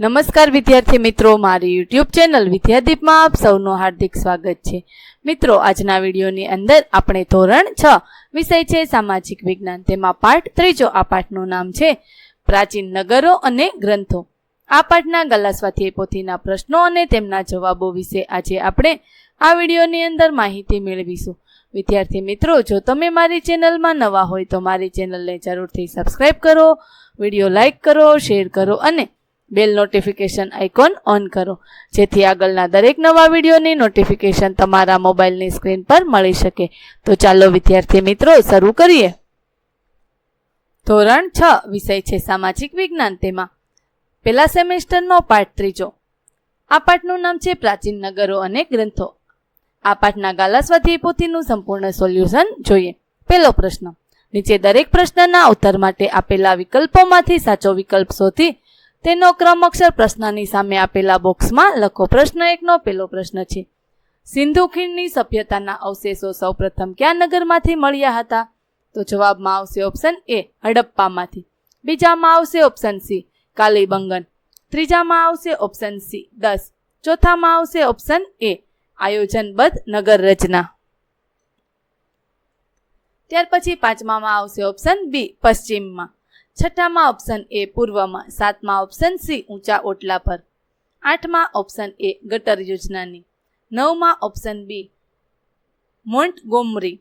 નમસ્કાર વિદ્યાર્થી મિત્રો, મારી યુટ્યુબ ચેનલ વિદ્યાદીપમાં આપ સૌનું હાર્દિક સ્વાગત છે. મિત્રો, આજના વિડીયોની અંદર આપણે ધોરણ છ વિષય છે, સામાજિક વિજ્ઞાન. તેમાં પાઠ ત્રીજો, આ પાઠનું નામ છે, પ્રાચીન નગરો અને ગ્રંથો. આ પાઠના ગલાસ્વાથી પોથીના પ્રશ્નો અને તેમના જવાબો વિશે આજે આપણે આ વિડીયોની અંદર માહિતી મેળવીશું. વિદ્યાર્થી મિત્રો, જો તમે મારી ચેનલમાં નવા હોય તો મારી ચેનલને જરૂરથી સબસ્ક્રાઇબ કરો, વીડિયો લાઇક કરો, શેર કરો અને બેલ નોટિફિકેશન આઇકોન ઓન કરો. જેથી આગળના દરેક નવા વિડીયોની નોટિફિકેશન તમારા મોબાઈલની સ્ક્રીન પર મળી શકે. તો ચાલો વિદ્યાર્થી મિત્રો, શરૂ કરીએ. ધોરણ છ, વિષય છે સામાજિક વિજ્ઞાન તેમાં. પહેલા સેમેસ્ટરનો પાઠ ત્રીજો. આ પાઠનું નામ છે પ્રાચીન નગરો અને ગ્રંથો. આ પાઠના ગાલાસ્વાથી પોથીનું સંપૂર્ણ સોલ્યુશન જોઈએ. પહેલો પ્રશ્ન. નીચે દરેક પ્રશ્નના ઉત્તર માટે આપેલા વિકલ્પોમાંથી સાચો વિકલ્પ શોધી તેનો ક્રમ અક્ષર પ્રશ્નની સામે આપેલા બોક્સમાં લખો પ્રશ્ન એકનો પહેલો પ્રશ્ન છે, સિંધુ ખીણની સભ્યતાના અવશેષો સૌપ્રથમ ક્યાં નગરમાંથી મળ્યા હતા? તો જવાબમાં આવશે ઓપ્શન એ હડપ્પામાંથી. બીજામાં આવશે ઓપ્શન સી કાલીબંગન. ત્રીજામાં આવશે ઓપ્શન સી દસ. ચોથામાં આવશે ઓપ્શન એ આયોજનબદ્ધ નગર રચના. ત્યાર પછી પાંચમામાં આવશે ઓપ્શન બી પશ્ચિમમાં. છઠ્ઠામાં ઓપ્શન એ પૂર્વમાં, સાતમા ઓપ્શન સી ઊંચા ઓટલા પર. આઠમા ઓપ્શન એ ગટર યોજનાની. નવમાં ઓપ્શન બી મોન્ટ ગોમરી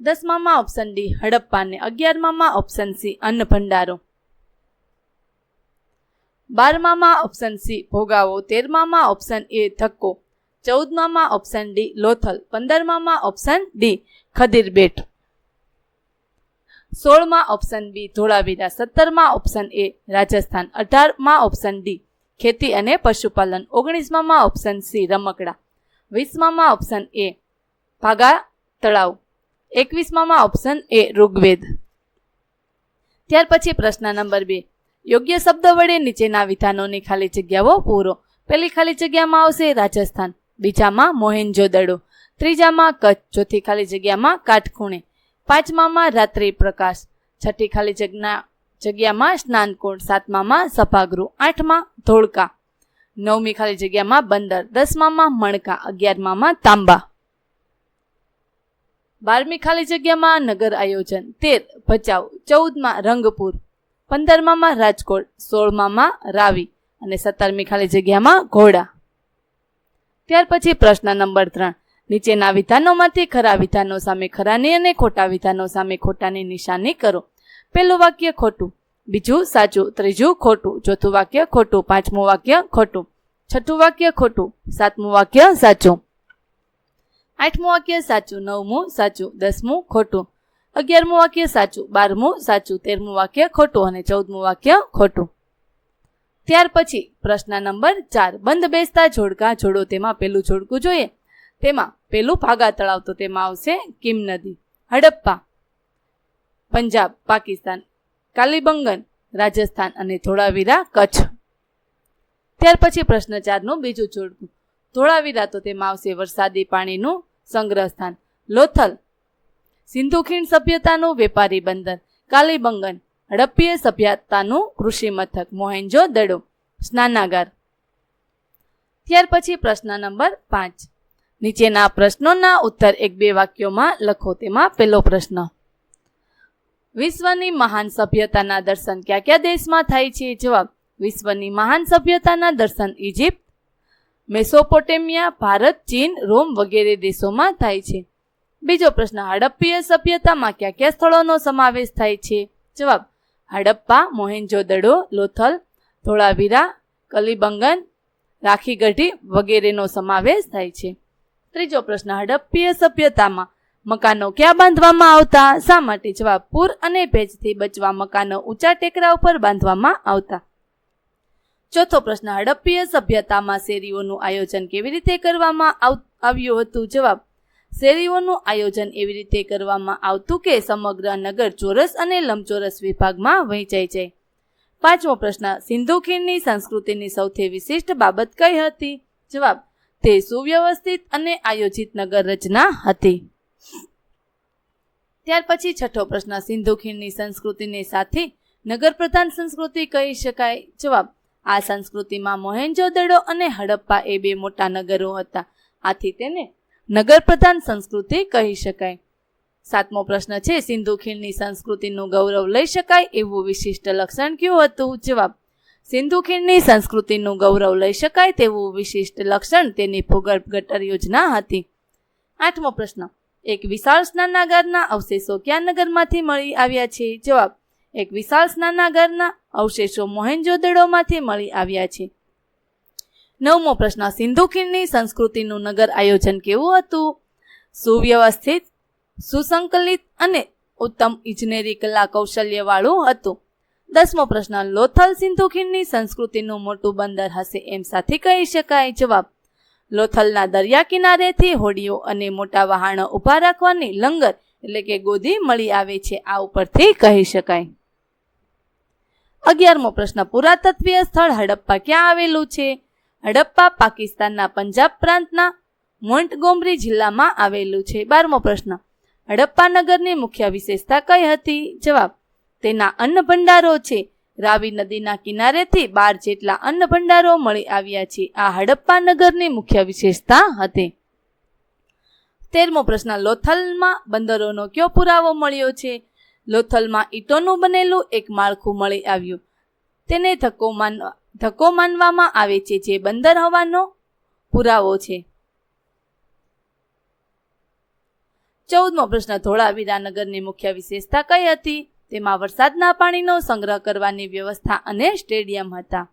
દસમામાં ઓપ્શન ડી હડપ્પાને અગિયારમામાં ઓપ્શન સી અન્ન ભંડારો બારમામાં ઓપ્શન સી ભોગાવો, તેરમામાં ઓપ્શન એ ધક્કો. ચૌદમામાં ઓપ્શન ડી લોથલ, પંદરમામાં ઓપ્શન ડી ખદીરબેટ સોળમાં ઓપ્શન બી ધોળાવીરા સત્તરમાં ઓપ્શન એ રાજસ્થાન અઢારમાં ઓપ્શન ડી ખેતી અને પશુપાલન ઓગણીસમાં ઓપ્શન સી રમકડા. વીસમાં ઓપ્શન એ ભાગા તળાવ. એકવીસમાં ઓપ્શન એ ઋગ્વેદ. ત્યાર પછી પ્રશ્ન નંબર બે. યોગ્ય શબ્દ વડે નીચેના વિધાનોની ખાલી જગ્યાઓ પૂરો. પહેલી ખાલી જગ્યામાં આવશે રાજસ્થાન, બીજામાં મોહેન્જો દડો ત્રીજામાં કચ્છ, ચોથી ખાલી જગ્યામાં કાટખૂણે. પાંચમામાં રાત્રિ પ્રકાશ. છઠ્ઠી ખાલી જગ્યા જગ્યામાં સ્નાનકુંડ. સાતમામાં સભાગૃહ. આઠમાં ધોળકા. નવમી ખાલી જગ્યામાં બંદર. દસમામાં મણકા. અગિયારમામાં તાંબા. બારમી ખાલી જગ્યામાં નગર આયોજન. તેર, ભચાઉ. ચૌદમાં રંગપુર. પંદરમામાં રાજકોટ. સોળમામાં રાવી. અને સત્તરમી ખાલી જગ્યામાં ઘોડા. ત્યાર પછી પ્રશ્ન નંબર ત્રણ. નીચેના વિધાનોમાંથી ખરા વિધાનો સામે ખરાની અને ખોટા વિધાનો સામે ખોટાની નિશાની કરો. પહેલું વાક્ય ખોટું, બીજું સાચું, ત્રીજું ખોટું, ચોથું વાક્ય ખોટું, પાંચમું વાક્ય ખોટું, છઠ્ઠું વાક્ય ખોટું, સાતમું વાક્ય સાચું. આઠમું વાક્ય સાચું, નવમું સાચું, દસમું ખોટું, અગિયારમું વાક્ય સાચું, બારમું સાચું, તેરમું વાક્ય ખોટું અને ચૌદમું વાક્ય ખોટું. ત્યાર પછી પ્રશ્ન નંબર ચાર, બંધ બેસતા જોડકા જોડો, તેમાં પેલું જોડકું જોઈએ. તેમાં પેલું ભાગા તળાવ તો તેમાં આવશે કિમ નદી, હડપ્પા, પંજાબ, પાકિસ્તાન, કાલીબંગન, રાજસ્થાન અને ધોળાવીરા કચ્છ. ત્યાર પછી પ્રશ્ન ચારનું બીજું જોડકું ધોળાવીરા તો તેમાં આવશે વરસાદી પાણીનું સંગ્રહ સ્થાન લોથલ, સિંધુ ખીણ સભ્યતાનું વેપારી બંદર. કાલીબંગન, હડપ્પીય સભ્યતાનું કૃષિ મથક. મોહેન્જો દડો, સ્નાનાગાર. ત્યાર પછી પ્રશ્ન નંબર પાંચ. નીચેના પ્રશ્નોના ઉત્તર એક બે વાક્યોમાં લખો તેમાં પહેલો પ્રશ્ન. વિશ્વની મહાન સભ્યતાના દર્શન કયા કયા દેશમાં થાય છે? જવાબ, વિશ્વની મહાન સભ્યતાના દર્શન ઇજિપ્ત મેસોપોટેમિયા, ભારત, ચીન, રોમ વગેરે દેશોમાં થાય છે. બીજો પ્રશ્ન, હડપ્પીય સભ્યતામાં કયા કયા સ્થળોનો સમાવેશ થાય છે? જવાબ, હડપ્પા મોહેન્જો દડો લોથલ, ધોળાવીરા, કલીબંગન, રાખીગઢી વગેરેનો સમાવેશ થાય છે. ત્રીજો પ્રશ્ન, હડપ્પીય સભ્યતામાં મકાનો ક્યાં બાંધવામાં આવતા? શા માટે જવાબ પૂર અને ભેજથી બચવા મકાનો ઊંચા ટેકરા ઉપર બાંધવામાં આવતા? ચોથો પ્રશ્ન, હડપ્પીય સભ્યતામાં શેરીઓનું આયોજન કેવી રીતે કરવામાં આવ્યું હતું? જવાબ, શેરીઓનું આયોજન એવી રીતે કરવામાં આવતું કે સમગ્ર નગર ચોરસ અને લંબચોરસ વિભાગમાં વહેંચાઈ જાય? પાંચમો પ્રશ્ન, સિંધુ ખીણની સંસ્કૃતિની સૌથી વિશિષ્ટ બાબત કઈ હતી? જવાબ તે સુવ્યવસ્થિત અને આયોજિત નગર રચના હતી. ત્યાર પછી છઠ્ઠો પ્રશ્ન, સિંધુ ખીણની સંસ્કૃતિને સાથે નગર પ્રધાન સંસ્કૃતિ કહી શકાય? જવાબ, આ સંસ્કૃતિમાં મોહેન્જોદડો અને હડપ્પા એ બે મોટા નગરો હતા. આથી તેને નગર પ્રધાન સંસ્કૃતિ કહી શકાય. સાતમો પ્રશ્ન છે, સિંધુ ખીણની સંસ્કૃતિનું ગૌરવ લઈ શકાય એવું વિશિષ્ટ લક્ષણ કયું હતું? જવાબ સિંધુ ખીણની સંસ્કૃતિનું ગૌરવ લઈ શકાય તેવું વિશિષ્ટ લક્ષણ તેની ભૂગર્ભ ગટર યોજના હતી. આઠમો પ્રશ્ન. એક વિશાળ સ્નાનાગારના અવશેષો ક્યાં નગરમાંથી મળી આવ્યા છે? જવાબ. એક વિશાળ સ્નાનાગારના અવશેષો મોહેન્જોદડોમાંથી મળી આવ્યા છે. નવમો પ્રશ્ન. સિંધુ ખીણની સંસ્કૃતિનું નગર આયોજન કેવું હતું? સુવ્યવસ્થિત, સુસંકલિત અને ઉત્તમ ઇજનેરી કલા કૌશલ્યવાળું હતું. દસમો પ્રશ્ન, લોથલ સિંધુ ખીણની સંસ્કૃતિનું મોટું બંદર હશે એમ સાથે કહી શકાય જવાબ. લોથલના દરિયા કિનારેથી હોડીઓ અને મોટા વહાણો ઊભા રાખવાની લંગર એટલે કે ગોદી મળી આવે છે, આ ઉપરથી કહી શકાય. અગિયારમો પ્રશ્ન, પુરાતત્વીય સ્થળ હડપ્પા ક્યાં આવેલું છે? હડપ્પા પાકિસ્તાનના પંજાબ પ્રાંતના મોન્ટગોમરી જિલ્લામાં આવેલું છે. બારમો પ્રશ્ન, હડપ્પા નગરની મુખ્ય વિશેષતા કઈ હતી? જવાબ તેના અન્ન ભંડારો છે. રાવી નદીના કિનારેથી બાર જેટલા અન્ન ભંડારો મળી આવ્યા છે. આ હડપ્પા નગરની મુખ્ય વિશેષતા હતી. તેરમો પ્રશ્ન, લોથલમાં બંદરોનો કયો પુરાવો મળ્યો છે? લોથલમાં ઈંટોનું બનેલું એક માળખું મળી આવ્યું. તેને ધક્કો માનવા ધક્કો માનવામાં આવે છે જે બંદર હોવાનો પુરાવો છે. ચૌદમો પ્રશ્ન, ધોળાવીરા નગરની મુખ્ય વિશેષતા કઈ હતી? તેમાં વરસાદના પાણીનો સંગ્રહ કરવાની વ્યવસ્થા અને સ્ટેડિયમ હતા.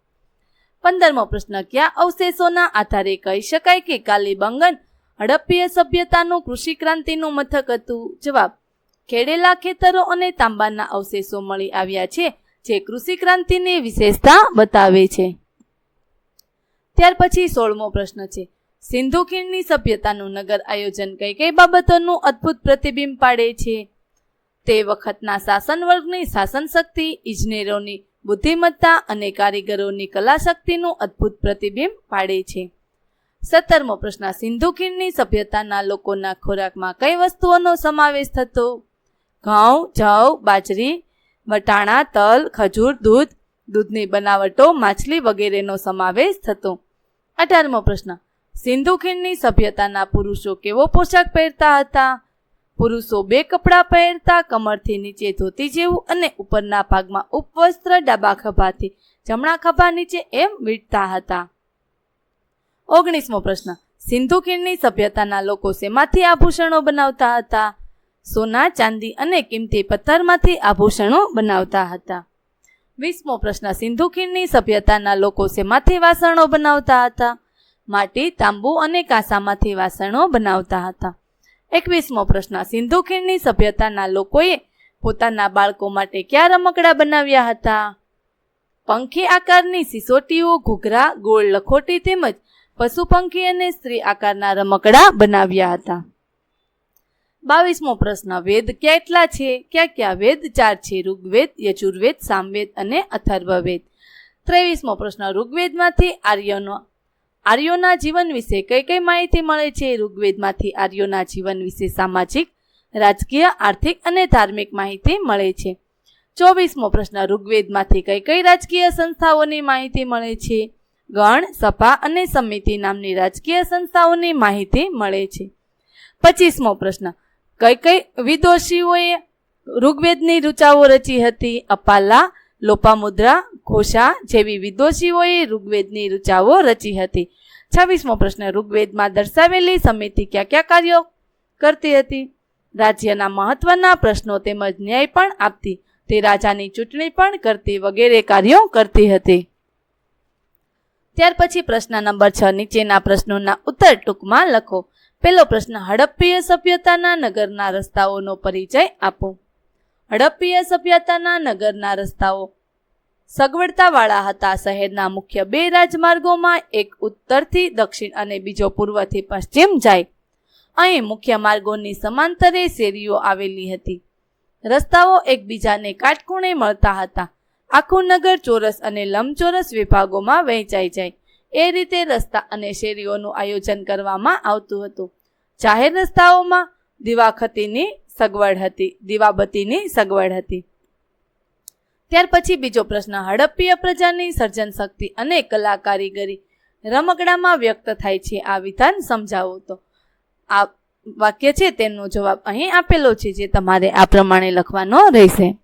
પંદરમો પ્રશ્ન, કયા અવશેષોના આધારે કહી શકાય કે કાલીબંગન હડપ્પીય સભ્યતાનું કૃષિ ક્રાંતિનું મથક હતું? જવાબ, ખેડેલા ખેતરો અને તાંબાના અવશેષો મળી આવ્યા છે, જે કૃષિ ક્રાંતિની વિશેષતા બતાવે છે. ત્યાર પછી સોળમો પ્રશ્ન છે, સિંધુ ખીણની સભ્યતાનું નગર આયોજન કઈ કઈ બાબતોનું અદ્ભુત પ્રતિબિંબ પાડે છે? તે વખતના શાસન વર્ગની શાસન શક્તિ ઇજનેરોની બુદ્ધિમત્તા અને કારીગરોની કલા શક્તિનું અદ્ભુત પ્રતિબિંબ પાડે છે. સત્તરમો પ્રશ્ન. સિંધુ ખીણની સભ્યતાના લોકોના ખોરાકમાં કઈ વસ્તુઓનો સમાવેશ થતો? ઘઉં, જવ, બાજરી, વટાણા, તલ, ખજૂર, દૂધ, દૂધની બનાવટો, માછલી વગેરેનો સમાવેશ થતો? અઢારમો પ્રશ્ન. સિંધુ ખીણની સભ્યતાના પુરુષો કેવો પોશાક પહેરતા હતા? પુરુષો બે કપડાં પહેરતા, કમરથી નીચે ધોતી જેવું અને ઉપરના ભાગમાં ઉપવસ્ત્ર ડાબા ખભાથી, જમણા ખભા નીચે એમ વીટતા હતા. ઓગણીસમો પ્રશ્ન. સિંધુ ખીણની સભ્યતાના લોકો શેમાંથી આભૂષણો બનાવતા હતા? સોના, ચાંદી અને કિંમતી પથ્થરમાંથી આભૂષણો બનાવતા હતા. વીસમો પ્રશ્ન. સિંધુ ખીણની સભ્યતાના લોકો શેમાંથી વાસણો બનાવતા હતા? માટી, તાંબુ અને કાંસામાંથી વાસણો બનાવતા હતા. એકવીસમો પ્રશ્ન. સિંધુ ખીણની સભ્યતાના લોકોએ પોતાના બાળકો માટે કયા રમકડા બનાવ્યા હતા? પંખી આકારની સિસોટીઓ, ઘૂઘરા, ગોળ લખોટી તેમજ પશુ પંખી અને સ્ત્રી આકારના રમકડા બનાવ્યા હતા. બાવીસમો પ્રશ્ન. વેદ કેટલા છે? ક્યાં ક્યાં વેદ? ચાર છે. ઋગ્વેદ, યજુર્વેદ, સામવેદ અને અથર્વવેદ. ત્રેવીસમો પ્રશ્ન. ઋગ્વેદમાંથી આર્યનો આર્યોના જીવન વિશે કઈ કઈ માહિતી મળે છે? ઋગ્વેદમાંથી આર્યોના જીવન વિશે સામાજિક, રાજકીય, આર્થિક અને ધાર્મિક માહિતી મળે છે. ચોવીસમો પ્રશ્ન, ઋગ્વેદમાંથી કઈ કઈ રાજકીય સંસ્થાઓની માહિતી મળે છે? ગણ, સભા અને સમિતિ નામની રાજકીય સંસ્થાઓની માહિતી મળે છે. પચીસમો પ્રશ્ન, કઈ કઈ વિદોષીઓએ ઋગ્વેદની ઋચાઓ રચી હતી? અપાલા, લોપામુદ્રા ઘોષા જેવી વિદોષીઓએ ઋગ્વેદની રૂચાઓ રચી હતી. છવ્વીસમો પ્રશ્ન ઋગ્વેદમાં દર્શાવેલી સમિતિ ક્યાં ક્યાં કાર્યો કરતી હતી? રાજ્યના મહત્વના પ્રશ્નો તેમજ ન્યાય પણ આપતી, તે રાજાની ચૂંટણી પણ કરતી વગેરે કાર્યો કરતી હતી. ત્યાર પછી પ્રશ્ન નંબર છ, નીચેના પ્રશ્નોના ઉત્તર ટૂંકમાં લખો. પહેલો પ્રશ્ન, હડપ્પીય સભ્યતાના નગરના રસ્તાઓનો પરિચય આપો. હડપ્પીય સભ્યતાના નગરના રસ્તાઓ. સગવડતાવાળા હતા. શહેરના મુખ્ય બે રાજમાર્ગોમાં એક ઉત્તરથી દક્ષિણ અને બીજો પૂર્વથી પશ્ચિમ જાય. અહીં મુખ્ય માર્ગોની સમાંતરે શેરીઓ આવેલી હતી. રસ્તાઓ એકબીજાને કાટખૂણે મળતા હતા. આખું નગર ચોરસ અને લંબચોરસ વિભાગોમાં વહેંચાઈ જાય. એ રીતે રસ્તા અને શેરીઓનું આયોજન કરવામાં આવતું હતું. જાહેર રસ્તાઓમાં દીવાખતીની સગવડ હતી, દીવાબત્તીની સગવડ હતી. ત્યાર પછી બીજો પ્રશ્ન, હડપ્પીય પ્રજાની સર્જન શક્તિ અને કલા કારીગરી રમકડામાં વ્યક્ત થાય છે. આ વિધાન સમજાવો તો. આ વાક્ય છે તેનો જવાબ અહીં આપેલો છે, જે તમારે આ પ્રમાણે લખવાનો રહેશે.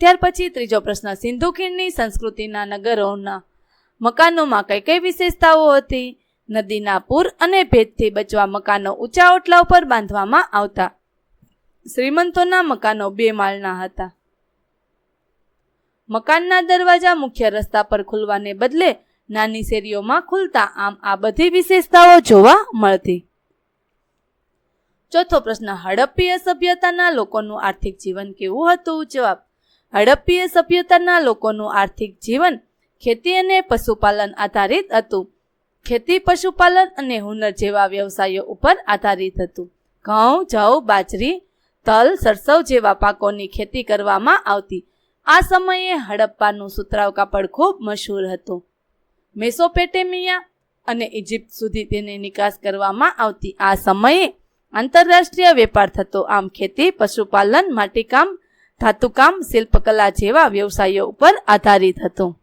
ત્યાર પછી ત્રીજો પ્રશ્ન, સિંધુ ખીણની સંસ્કૃતિના નગરોના મકાનોમાં કઈ કઈ વિશેષતાઓ હતી? નદીના પૂર અને ભેદથી બચવા મકાનો ઊંચા ઓટલા ઉપર બાંધવામાં આવતા. શ્રીમંતોના મકાનો બે માળના હતા. મકાનના દરવાજા મુખ્ય રસ્તા પર ખુલવાને બદલે નાની શેરીઓમાં ખુલતા આમ આ બધી વિશેષતાઓ જોવા મળતી. ચોથો પ્રશ્ન, હડપ્પીય સભ્યતાના લોકોનું આર્થિક જીવન કેવું હતું? જવાબ, હડપ્પીય સભ્યતાના લોકોનું આર્થિક જીવન ખેતી અને પશુપાલન આધારિત હતું. ખેતી, પશુપાલન અને હુનર જેવા વ્યવસાયો ઉપર આધારિત હતું. ઘઉં, જવ, બાજરી તલ, સરસવ જેવા પાકોની ખેતી કરવામાં આવતી. આ સમયે હડપ્પાનું સુતરાવ કાપડ ખૂબ મશહૂર હતું. મેસોપેટેમિયા અને ઇજિપ્ત સુધી તેની નિકાસ કરવામાં આવતી. આ સમયે આંતરરાષ્ટ્રીય વેપાર થતો. આમ ખેતી, પશુપાલન, માટીકામ, ધાતુકામ, શિલ્પકલા જેવા વ્યવસાયો ઉપર આધારિત હતો.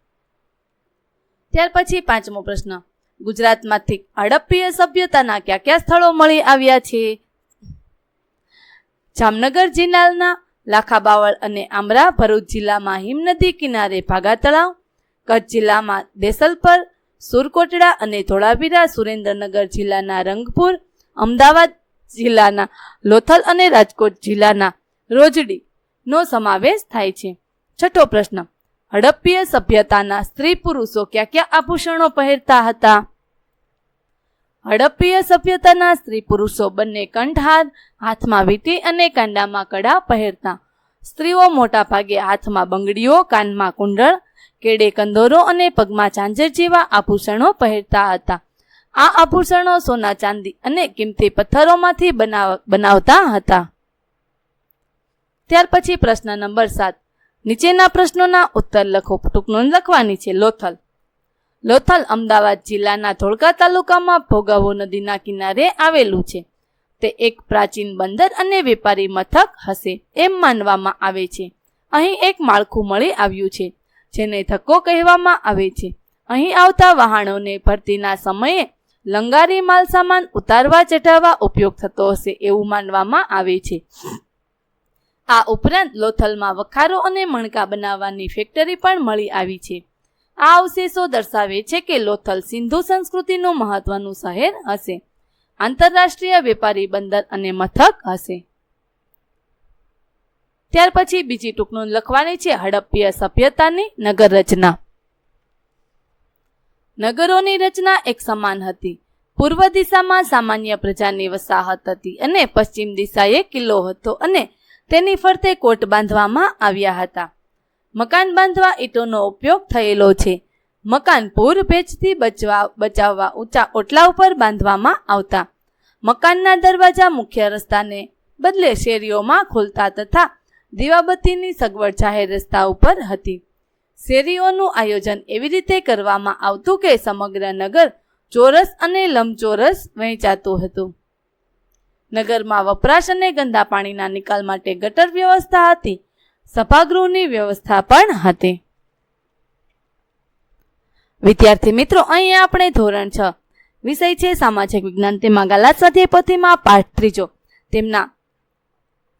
ત્યાર પછી પાંચમો પ્રશ્ન. ગુજરાતમાંથી હડપ્પીય સભ્યતાના કયા કયા સ્થળો મળી આવ્યા છે? જામનગર જિલ્લાના લાખાબાવળ અને આમરા ભરૂચ જિલ્લામાં હિમનદી કિનારે ભાગા તળાવ, કચ્છ જિલ્લામાં દેસલપર, સુરકોટડા અને ધોળાવીરા, સુરેન્દ્રનગર જિલ્લાના રંગપુર, અમદાવાદ જિલ્લાના લોથલ અને રાજકોટ જિલ્લાના રોજડીનો સમાવેશ થાય છે. છઠ્ઠો પ્રશ્ન, હડપ્પીય સભ્યતાના સ્ત્રી પુરુષો ક્યાં ક્યાં આભૂષણો પહેરતા હતા? હડપ્પીય સભ્યતાના સ્ત્રી પુરુષો બંને કંઠહાર હાથમાં વીંટી અને કાંડામાં કડા પહેરતા. સ્ત્રીઓ મોટા ભાગે હાથમાં બંગડીઓ, કાનમાં કુંડળ કેડે કંદોરો અને પગમાં ઝાંઝર જેવા આભૂષણો પહેરતા હતા. આ આભૂષણો સોના ચાંદી અને કિંમતી પથ્થરોમાંથી બનાવ, બનાવતા હતા. ત્યાર પછી પ્રશ્ન નંબર સાત. નીચેના પ્રશ્નોના ઉત્તર લખો. ટૂંક નોંધ લખવાની છે. લોથલ. લોથલ અમદાવાદ જિલ્લાના ધોળકા તાલુકામાં ભોગાવો નદીના કિનારે આવેલું છે. તે એક પ્રાચીન બંદર અને વેપારી મથક હશે એમ માનવામાં આવે છે. અહીં એક માળખું મળી આવ્યું છે, જેને ધક્કો કહેવામાં આવે છે. અહીં આવતા વહાણોને ભરતીના સમયે લંગારી માલ સામાન ઉતારવા ચઢાવવા ઉપયોગ થતો હશે એવું માનવામાં આવે છે. આ ઉપરાંત લોથલમાં વખારો અને મણકા બનાવવાની ફેક્ટરી પણ મળી આવી છે. આ અવશેષો દર્શાવે છે કે લોથલ સિંધુ સંસ્કૃતિનું મહત્વનું શહેર હશે. આંતરરાષ્ટ્રીય વેપારી બંદર અને મથક હશે. ત્યાર પછી બીજી ટૂંકનું લખવાની છે હડપ્પીય સભ્યતાની નગર રચના. નગરોની રચના એક સમાન હતી. પૂર્વ દિશામાં સામાન્ય પ્રજાની વસાહત હતી અને પશ્ચિમ દિશાએ કિલ્લો હતો અને તેની ફરતે કોટ બાંધવામાં આવ્યા હતા. મકાન બાંધવા ઈંટોનો ઉપયોગ થયેલો છે. મકાન પૂર ભેજથી બચવા, બચાવવા ઊંચા ઓટલા ઉપર બાંધવામાં આવતા. મકાનના દરવાજા મુખ્ય રસ્તાને બદલે શેરીઓમાં ખોલતા તથા દીવાબત્તીની સગવડ જાહેર રસ્તા ઉપર હતી. શેરીઓનું આયોજન એવી રીતે કરવામાં આવતું કે સમગ્ર નગર ચોરસ અને લંબચોરસ વહેંચાતું હતું. નગરમાં વપરાશ અને ગંદા પાણીના નિકાલ માટે ગટર વ્યવસ્થા હતી. સભાગૃહની વ્યવસ્થા પણ હતી. વિદ્યાર્થી મિત્રો અહીંયા આપણે ધોરણ છ વિષય છે સામાજિક વિજ્ઞાન. તેમાં ગાલા સ્વાધ્યાય પોથીમાં પાઠ ત્રીજો. તેમના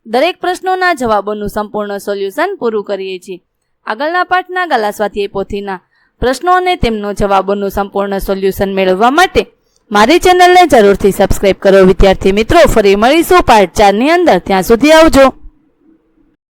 દરેક પ્રશ્નોના જવાબોનું સંપૂર્ણ સોલ્યુશન પૂરું કરીએ છીએ. આગળના પાઠના ગાલા પોથીના પ્રશ્નો અને તેમનો જવાબોનું સંપૂર્ણ સોલ્યુશન મેળવવા માટે મારી ચેનલને જરૂરથી સબસ્ક્રાઇબ કરો. વિદ્યાર્થી મિત્રો, ફરી મળીશું પાર્ટ ચારની અંદર. ત્યાં સુધી આવજો.